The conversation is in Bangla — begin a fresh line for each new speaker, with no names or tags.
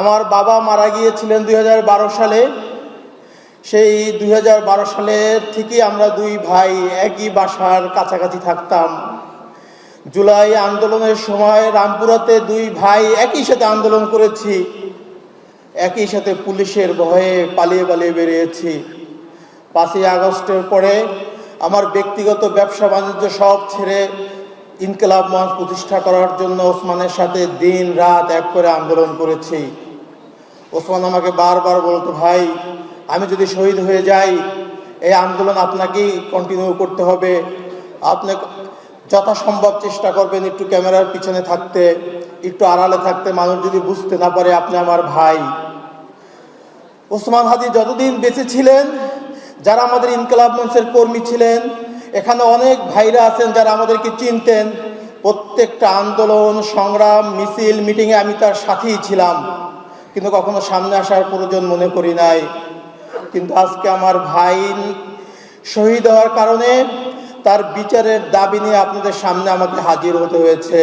আমার বাবা মারা গিয়েছিলেন দু হাজার বারো সালে। সেই দুই হাজার বারো সালের থেকে আমরা দুই ভাই একই বাসার কাছাকাছি থাকতাম। জুলাই আন্দোলনের সময় রামপুরাতে দুই ভাই একই সাথে আন্দোলন করেছি। একই সাথে পুলিশের ভয়ে পালিয়ে পালিয়ে বেরিয়েছি। পাঁচই আগস্টের পরে আমার ব্যক্তিগত ব্যবসা বাণিজ্য সব ছেড়ে ইনকলাব মঞ্চ প্রতিষ্ঠা করার জন্য ওসমানের সাথে দিন রাত এক করে আন্দোলন করেছি। ওসমান আমাকে বারবার বলতো, ভাই, আমি যদি শহীদ হয়ে যাই, এই আন্দোলন আপনাকেই কন্টিনিউ করতে হবে। আপনি যথাসম্ভব চেষ্টা করবেন একটু ক্যামেরার পিছনে থাকতে, একটু আড়ালে থাকতে। মানুষ যদি বুঝতে না পারে, আপনি আমার ভাই। ওসমান হাদি যতদিন বেঁচে ছিলেন, যারা আমাদের ইনকলাব মঞ্চের কর্মী ছিলেন, এখানে অনেক ভাইরা আছেন যারা আমাদেরকে চিনতেন। প্রত্যেকটা আন্দোলন, সংগ্রাম, মিছিল, মিটিংয়ে আমি তার সাথেই ছিলাম। কিন্তু কখনো সামনে আসার প্রয়োজন মনে করি নাই। কিন্তু আজকে আমার ভাই শহীদ হওয়ার কারণে তার বিচারের দাবি নিয়ে আপনাদের সামনে আমাকে হাজির হতে হয়েছে।